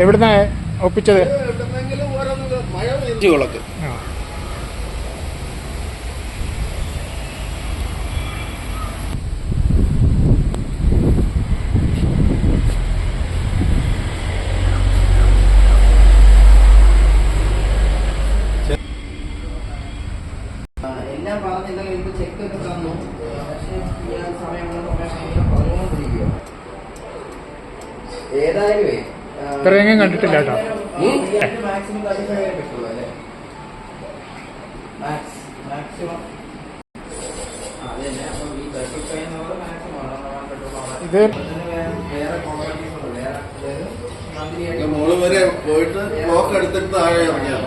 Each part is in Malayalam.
എവിടുന്ന ഒപ്പിച്ചത്? ഏതായാലും എല്ലാം പറഞ്ഞില്ല എനിക്ക് ചെക്ക് ഒക്കെ തന്നു. പക്ഷേ സമയമുള്ള ആ, ഇത്രയെങ്കിലും കണ്ടിട്ടില്ല കേട്ടോ. ഇത് മോൾ വരെ പോയിട്ട് ബ്ലോക്ക് എടുത്തിട്ട് താഴെ ഇറങ്ങിയാണ്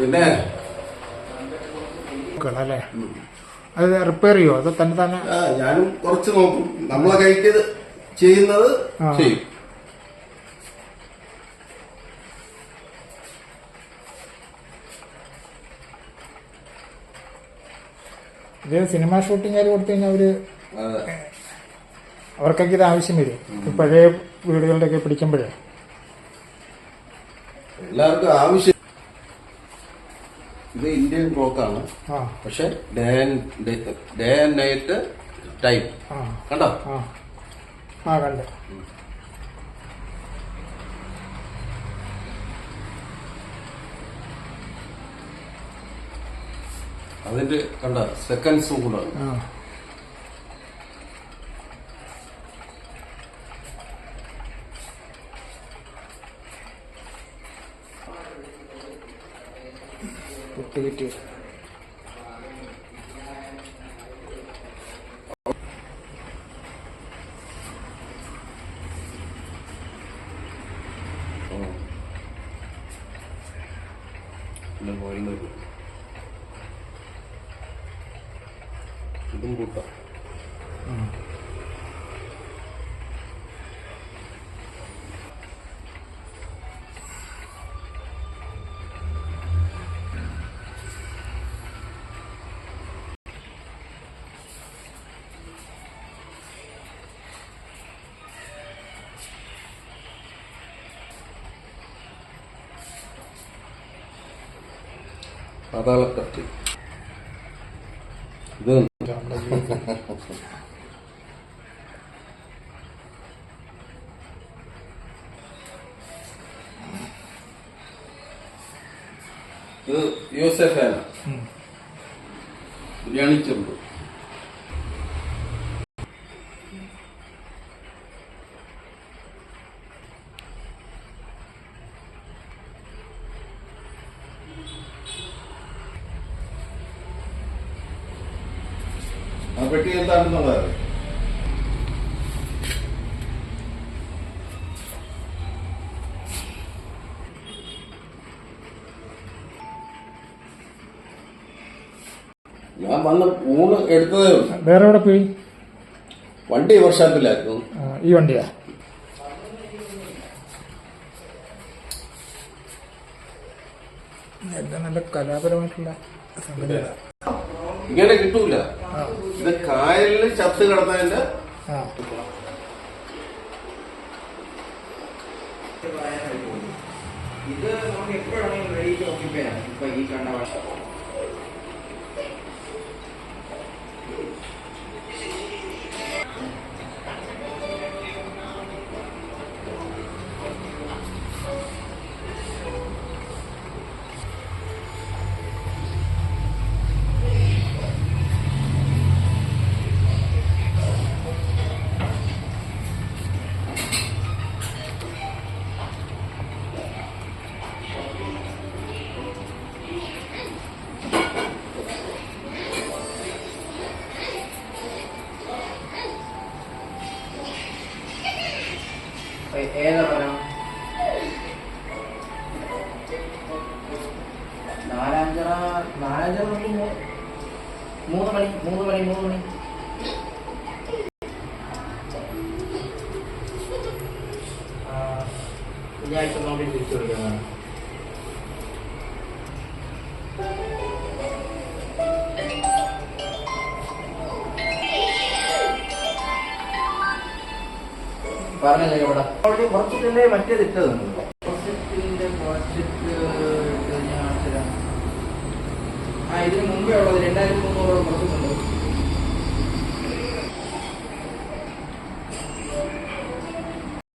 പിന്നെ അല്ലേ അത് റിപ്പയർ ചെയ്യോ? അത് തന്നെ തന്നെ ആ, ഞാനും കുറച്ച് നോക്കും. നമ്മളെ കൈക്ക് ചെയ്യുന്നത് ആ. ചെയ്യും. ഇത് സിനിമ ഷൂട്ടിംഗുകാർ കൊടുത്തു കഴിഞ്ഞാൽ അവർ അതെ അവർക്കൊക്കെ ഇത് ആവശ്യം വരും. ഈ പഴയ വീടുകളുടെയൊക്കെ പിടിക്കുമ്പോഴേ. എല്ലാവർക്കും ആവശ്യം ഇത് ഇന്ത്യൻ ക്ലോക്ക് ആണ്. പക്ഷെ day day and night time കണ്ടോ? ആ. ആ കണ്ട്. അതിന്റെ കണ്ട? സെക്കൻഡ്സും കൂടെ ആ. കിട്ടി കിട്ടി പിന്നെ പോയിന്നത് ഇതും കൂട്ടാം. പാതാളക്കത്തി ഇത് ഇത് U S A fan biryani ചെമ്പ്. പെട്ടി എന്താണെന്നുള്ളത്. ഞാൻ വന്ന് ഊണ് എടുത്തതേ ഉള്ളൂ വേറെ എവിടെ പോയി വണ്ടി വർഷാപ്പിലായിരുന്നു ആ, ഈ വണ്ടിയാ എല്ലാം നല്ല കലാപരമായിട്ടുള്ള സംഗതികളാ. ഇങ്ങനെ കിട്ടൂല. ഇത് കായലിൽ ചത്ത് കിടന്നതിന്റെ ആ. ഇത് നമുക്ക് എപ്പോഴാണെങ്കിലും റെഡി ടു ഓക്യുപ്പൈ ആണ്. ഇപ്പൊ ഈ കണ്ട ഭാഷ ഏതാ പറയാം നാലാഞ്ചറ നാലാഞ്ചറ മൂന്ന് മണി മൂന്ന് മണി മൂന്ന് മണി. നോക്കി തിരിച്ചു പറഞ്ഞില്ലേ ഇവിടെ ഓൾറെഡി കുറച്ചിട്ടല്ലേ മറ്റേത് ഇട്ടതുണ്ട് കുറച്ചിട്ടിന്റെ കുറച്ചിട്ട് ഇട്ട് ഞാൻ ഇതിന് മുമ്പേ ഉള്ളത് രണ്ടായിരത്തി മുന്നൂറ് കുറച്ചിട്ടുണ്ട്.